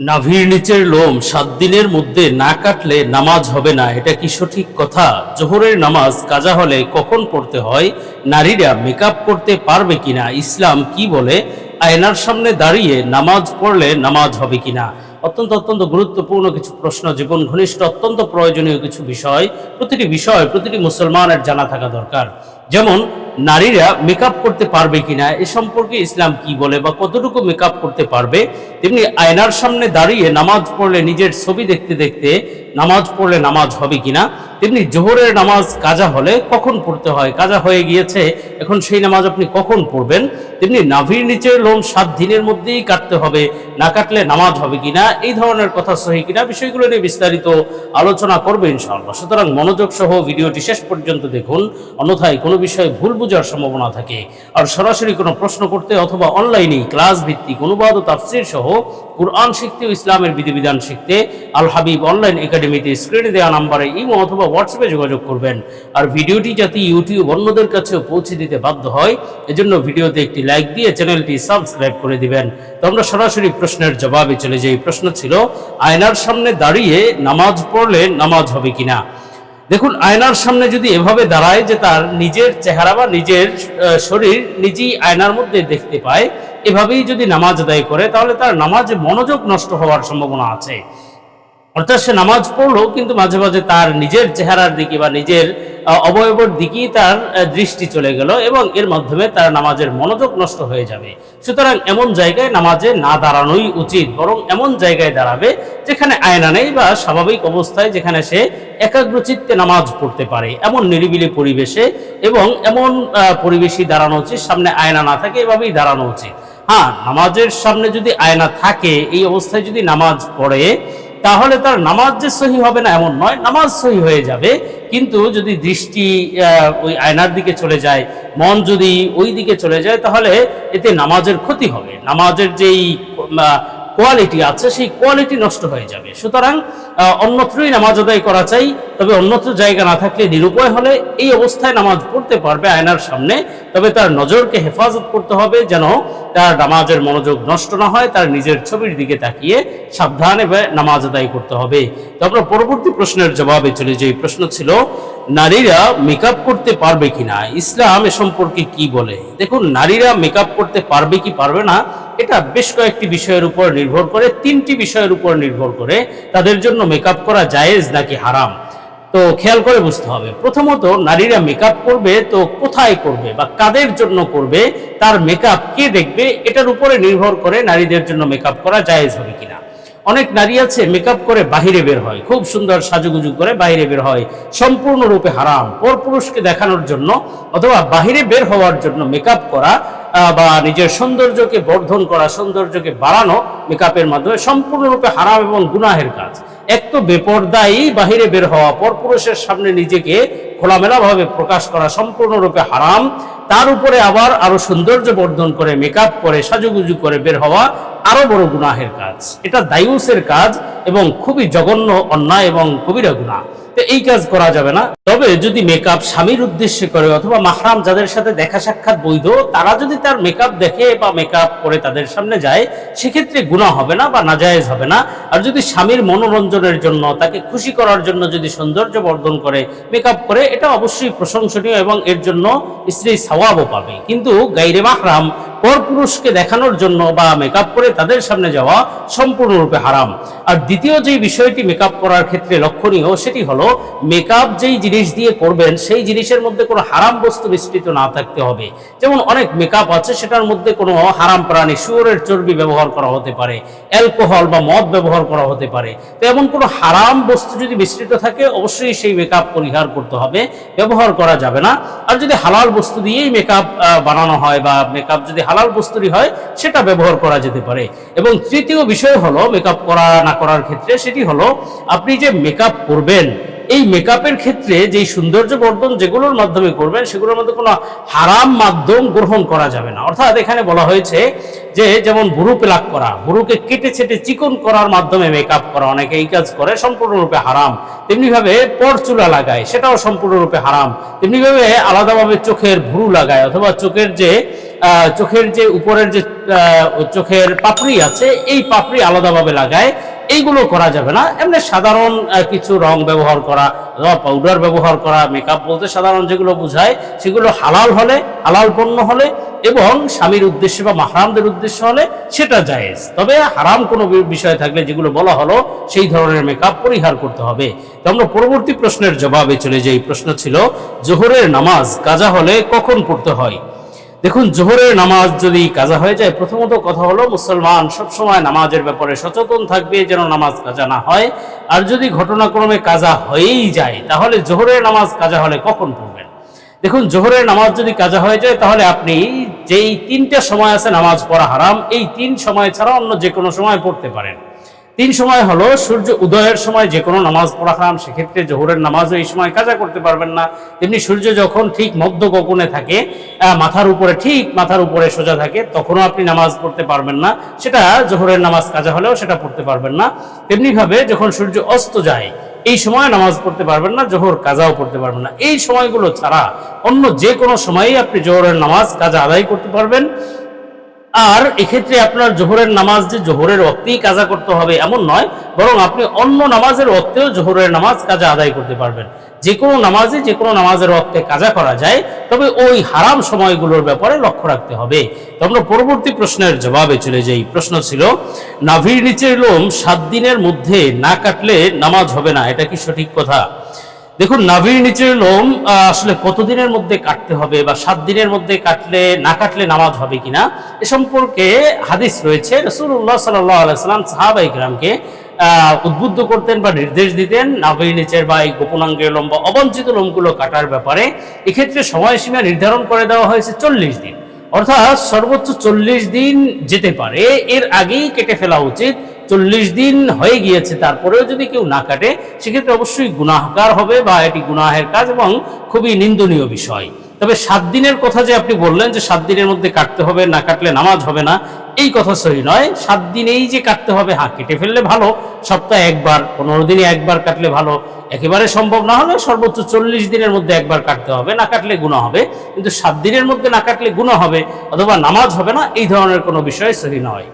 নাভির নিচের লোম সাত দিনের মধ্যে না কাটলে নামাজ হবে না, এটা কি সঠিক কথা? জোহরের নামাজ কাজা হলে কখন পড়তে হয়? নারীরা মেকআপ করতে পারবে কিনা? ইসলাম কি বলে? আয়নার সামনে দাঁড়িয়ে নামাজ পড়লে নামাজ হবে কিনা? অত্যন্ত অত্যন্ত গুরুত্বপূর্ণ কিছু প্রশ্ন, জীবন ঘনিষ্ঠ, অত্যন্ত প্রয়োজনীয় কিছু বিষয়। প্রতিটি বিষয়, প্রতিটি মুসলমানের জানা থাকা দরকার। যেমন নারীরা মেকআপ করতে পারবে কিনা, এ সম্পর্কে ইসলাম কি বলে বা কতটুকু মেকআপ করতে পারবে? তেমনি আয়নার সামনে দাঁড়িয়ে নামাজ পড়লে, নিজের ছবি দেখতে দেখতে নামাজ পড়লে নামাজ হবে কিনা? তেমনি জোহরের নামাজ কাজা হলে কখন পড়তে হয়? কাজা হয়ে গিয়েছে, এখন সেই নামাজ আপনি কখন পড়বেন? তেমনি নাভির নিচের লোম সাত দিনের মধ্যেই কাটতে হবে, না কাটলে নামাজ হবে কিনা? এই ধরনের কথা সহি কিনা? বিষয়গুলো নিয়ে বিস্তারিত আলোচনা করবে ইনশাআল্লাহ। সুতরাং মনোযোগ সহ ভিডিওটি শেষ পর্যন্ত দেখুন। অন্যথায় কোনো বিষয়ে ভুল বোঝার সম্ভাবনা থাকে। আর সরাসরি কোনো প্রশ্ন করতে অথবা অনলাইনে ক্লাস ভিত্তিক অনুবাদ ও তাফসির সহ কুরআন শিখতে ও ইসলামের বিধিবিধান শিখতে আল হাবিব অনলাইন একাডেমিতে স্ক্রিনে দেওয়া নাম্বারে ইমো অথবা হোয়াটসঅ্যাপে যোগাযোগ করবেন। আর ভিডিওটি যাতে ইউটিউব অন্যদের কাছেও পৌঁছে দিতে বাধ্য হয়, এজন্য ভিডিওতে একটি লাইক দিয়ে চ্যানেলটি সাবস্ক্রাইব করে দিবেন। তো আমরা সরাসরি প্রশ্নের জবাবে চলে যাই। প্রশ্ন ছিল, আয়নার সামনে দাঁড়িয়ে নামাজ পড়লে নামাজ হবে কিনা? দেখুন, আয়নার সামনে যদি এভাবে দাঁড়ায় যে তার নিজের চেহারা বা নিজের শরীর নিজেই আয়নার মধ্যে দেখতে পায়, এভাবেই যদি নামাজ আদায় করে, তাহলে তার নামাজে মনোযোগ নষ্ট হওয়ার সম্ভাবনা আছে। অর্থাৎ সে নামাজ পড়ল কিন্তু মাঝে মাঝে তার নিজের চেহারার দিকে বা নিজের অবয়বর দিকেই তার দৃষ্টি চলে গেল এবং এর মাধ্যমে তার নামাজের মনোযোগ নষ্ট হয়ে যাবে। সুতরাং এমন জায়গায় নামাজে না দাঁড়ানোই উচিত, বরং এমন জায়গায় দাঁড়াবে যেখানে আয়না নেই বা স্বাভাবিক অবস্থায় যেখানে সে একাগ্রচিত্তে নামাজ পড়তে পারে। এমন নিরিবিলি পরিবেশে এবং এমন পরিবেশই দাঁড়ানো উচিত, সামনে আয়না না থাকে, এভাবেই দাঁড়ানো উচিত। হ্যাঁ নামাজের সামনে যদি আয়না থাকে, এই অবস্থায় যদি নামাজ পড়ে তাহলে তার নামাজ যে সহি হবে না এমন নয়, নামাজ সহি হয়ে যাবে। কিন্তু যদি দৃষ্টি ওই আয়নার দিকে চলে যায়, মন যদি ওই দিকে চলে যায়, তাহলে এতে নামাজের ক্ষতি হবে। নামাজের যেই কোয়ালিটি আছে, সেই কোয়ালিটি নষ্ট হয়ে যাবে। সুতরাং অন্যত্রই নামাজ আদায় করা চাই। তবে অন্যত্র জায়গা না থাকলে নিরুপায় হলে এই অবস্থায় নামাজ পড়তে পারবে আয়নার সামনে। তবে তার নজরকে হেফাজত করতে হবে যেন তার নামাজের মনোযোগ নষ্ট না হয়, তার নিজের ছবির দিকে তাকিয়ে সাবধানে নামাজ আদায় করতে হবে। তো আমরা পরবর্তী প্রশ্নের জবাবে চলে যাই। প্রশ্ন ছিল, নারীরা মেকআপ করতে পারবে কিনা? ইসলাম এ সম্পর্কে কি বলে? দেখুন, নারীরা মেকআপ করতে পারবে কি পারবে না, এটা বেশ কয়েকটি বিষয়ের উপর নির্ভর করে, তিনটি বিষয়ের উপর নির্ভর করে তাদের জন্য মেকআপ করা জায়েজ নাকি হারাম? তো খেয়াল করে বুঝতে হবে। প্রথমত, নারীরা মেকআপ করবে তো কোথায় করবে বা কাদের জন্য করবে, তার মেকআপ কে দেখবে, এটার উপরে নির্ভর করে নারীদের জন্য মেকআপ করা জায়েজ হবে কিনা। অনেক নারী আছে মেকআপ করে বাহিরে বের হয়, খুব সুন্দর সাজুগুজু করে বাইরে বের হয়, সম্পূর্ণরূপে হারাম, পরপুরুষকে দেখানোর জন্য অথবা বাহিরে বের হওয়ার জন্য মেকআপ করা বা নিজের সৌন্দর্যকে বর্ধন করা, সৌন্দর্যকে বাড়ানো মেকআপের মাধ্যমে সম্পূর্ণরূপে হারাম এবং গুনাহের কাজ। এক তো বেপর্দাই বাহিরে বের হওয়া, পরপুরুষের সামনে নিজেকে খোলামেলাভাবে প্রকাশ করা সম্পূর্ণরূপে হারাম। তার উপরে আবার আরও সৌন্দর্য বর্ধন করে মেকআপ করে, সাজুগুজু করে বের হওয়া আরও বড় গুনাহের কাজ। এটা দায়ুসের কাজ এবং খুবই জঘন্য, অন্যায় এবং কবিরা গুনাহ। এই কাজ করা যাবে না। তবে যদি মেকআপ স্বামীর উদ্দেশ্যে করে অথবা মাহরাম যাদের সাথে দেখা সাক্ষাৎ বৈধ, তারা যদি তার মেকআপ দেখে বা মেকআপ করে তাদের সামনে যায়, সেক্ষেত্রে গুণা হবে না বা নাজায়েজ হবে না। আর যদি স্বামীর মনোরঞ্জনের জন্য, তাকে খুশি করার জন্য যদি সৌন্দর্য বর্ধন করে মেকআপ করে, এটা অবশ্যই প্রশংসনীয় এবং এর জন্য স্ত্রী সওয়াবও পাবে। কিন্তু গাইরে মাহরাম পরপুরুষকে দেখানোর জন্য বা মেকআপ করে তাদের সামনে যাওয়া সম্পূর্ণরূপে হারাম। আর দ্বিতীয় যে বিষয়টি মেকআপ করার ক্ষেত্রে লক্ষণীয়, সেটি হলো মেকআপ যেই জিনিস দিয়ে করবেন, সেই জিনিসের মধ্যে কোনো হারাম বস্তু মিশ্রিত না থাকতে হবে। যেমন অনেক মেকআপ আছে, সেটার মধ্যে কোনো হারাম প্রাণী, শুয়োরের চর্বি ব্যবহার করা হতে পারে অ্যালকোহল বা মদ ব্যবহার করা হতে পারে। তো এমন কোনো হারাম বস্তু যদি মিশ্রিত থাকে, অবশ্যই সেই মেকআপ পরিহার করতে হবে, ব্যবহার করা যাবে না। আর যদি হালাল বস্তু দিয়েই মেকআপ বানানো হয় বা মেকআপ যদি হালাল বস্তুরই হয়, সেটা ব্যবহার করা যেতে পারে। এবং তৃতীয় বিষয় হলো মেকআপ করা, না করার ক্ষেত্রে সেটি হলো, আপনি যে মেকআপ করবেন, এই মেকআপের ক্ষেত্রে যে সৌন্দর্য বর্ধন যেগুলোর মাধ্যমে করবেন, সেগুলোর মধ্যে কোনো হারাম মাধ্যম গ্রহণ করা যাবে না। অর্থাৎ এখানে বলা হয়েছে যে, যেমন বুরু পেলাক করা বুড়ুকে কেটে ছেটে চিকন করার মাধ্যমে মেকআপ করা, অনেকে এই কাজ করে, সম্পূর্ণরূপে হারাম। তেমনিভাবে পরচুলা লাগায়, সেটাও সম্পূর্ণরূপে হারাম। তেমনিভাবে আলাদাভাবে চোখের ভুরু লাগায়, অথবা চোখের যে চোখের যে উপরের যে চোখের পাপড়ি আছে, এই পাপড়ি আলাদাভাবে লাগায়। এইগুলো করা যাবে না। এমনি সাধারণ কিছু রং ব্যবহার করা পাউডার ব্যবহার করা মেকআপ বলতে সাধারণ যেগুলো বোঝায়, সেগুলো হালাল হলে, হালাল পণ্য হলে, এবং স্বামীর উদ্দেশ্যে বা মাহরামদের উদ্দেশ্য হলে সেটা জায়েজ। তবে হারাম কোনো বিষয় থাকলে যেগুলো বলা হলো, সেই ধরনের মেকআপ পরিহার করতে হবে। তো আমরা পরবর্তী প্রশ্নের জবাবে চলে যাই। প্রশ্ন ছিল, জোহরের নামাজ কাজা হলে কখন পড়তে হয়? দেখুন, জোহরের নামাজ যদি কাজা হয়ে যায়, প্রথমত কথা হলো, মুসলমান সবসময় নামাজের ব্যাপারে সচেতন থাকবে যেন নামাজ কাজা না হয়। আর যদি ঘটনাক্রমে কাজা হয়েই যায়, তাহলে জোহরের নামাজ কাজা হলে কখন পড়বেন? দেখুন, জোহরের নামাজ যদি কাজা হয়ে যায়, তাহলে আপনি যেই তিনটা সময় আছে নামাজ পড়া হারাম, এই তিন সময় ছাড়া অন্য যে কোনো সময় পড়তে পারেন। তিন সময় হলো সূর্য উদয়ের সময় যে কোনো নামাজ পড়া হারাম, সেক্ষেত্রে জোহরের নামাজও এই সময় কাজা করতে পারবেন না। তেমনি সূর্য যখন ঠিক মধ্য গগনে থাকে মাথার উপরে ঠিক মাথার উপরে সোজা থাকে, তখনও আপনি নামাজ পড়তে পারবেন না। সেটা জোহরের নামাজ কাজা হলেও সেটা পড়তে পারবেন না। তেমনিভাবে যখন সূর্য অস্ত যায়, এই সময় নামাজ পড়তে পারবেন না, জোহর কাজাও পড়তে পারবেন না। এই সময়গুলো ছাড়া অন্য যে কোনো সময়ই আপনি জোহরের নামাজ কাজা আদায় করতে পারবেন। আর এক্ষেত্রে আপনার জোহরের নামাজ যে জোহরের ওক্তেই কাজা করতে হবে এমন নয়, বরং আপনি অন্য নামাজের ওক্তেও জোহরের নামাজ কাজা আদায় করতে পারবেন। যে কোনো নামাজে, যে কোনো নামাজের ওক্তে কাজা করা যায়, তবে ওই হারাম সময়গুলোর ব্যাপারে লক্ষ্য রাখতে হবে। তো আমরা পরবর্তী প্রশ্নের জবাবে চলে যাই। প্রশ্ন ছিল, নাভির নিচের লোম সাত দিনের মধ্যে না কাটলে নামাজ হবে না, এটা কি সঠিক কথা? দেখুন, নাভির নিচের লোম আসলে কতদিনের মধ্যে কাটতে হবে বা সাত দিনের মধ্যে কাটলে, না কাটলে নামাজ হবে কিনা, এ সম্পর্কে হাদিস রয়েছে। রসুল্লাহ সাল্লাম সাহাবাই গ্রামকে উদ্বুদ্ধ করতেন বা নির্দেশ দিতেন নাভির নিচের বা এই গোপনাঙ্গের লোম বা অবাঞ্ছিত লোমগুলো কাটার ব্যাপারে। এক্ষেত্রে সময়সীমা নির্ধারণ করে দেওয়া হয়েছে চল্লিশ দিন। অর্থাৎ সর্বোচ্চ চল্লিশ দিন যেতে পারে, এর আগেই কেটে ফেলা উচিত। চল্লিশ দিন হয়ে গিয়েছে, তারপরেও যদি কেউ না কাটে, সেক্ষেত্রে অবশ্যই গুনাহগার হবে বা এটি গুনাহের কাজ এবং খুবই নিন্দনীয় বিষয়। তবে সাত দিনের কথা যে আপনি বললেন যে সাত দিনের মধ্যে কাটতে হবে, না কাটলে নামাজ হবে না, এই কথা সহি নয়। সাত দিনেই যে কাটতে হবে হ্যাঁ কেটে ফেললে ভালো, সপ্তাহে একবার, পনেরো দিনে একবার কাটলে ভালো, একেবারে সম্ভব না হলে সর্বোচ্চ চল্লিশ দিনের মধ্যে একবার কাটতে হবে, না কাটলে গুণা হবে। কিন্তু সাত দিনের মধ্যে না কাটলে গুণা হবে, অথবা নামাজ হবে না, এই ধরনের কোনো বিষয় সহি নয়।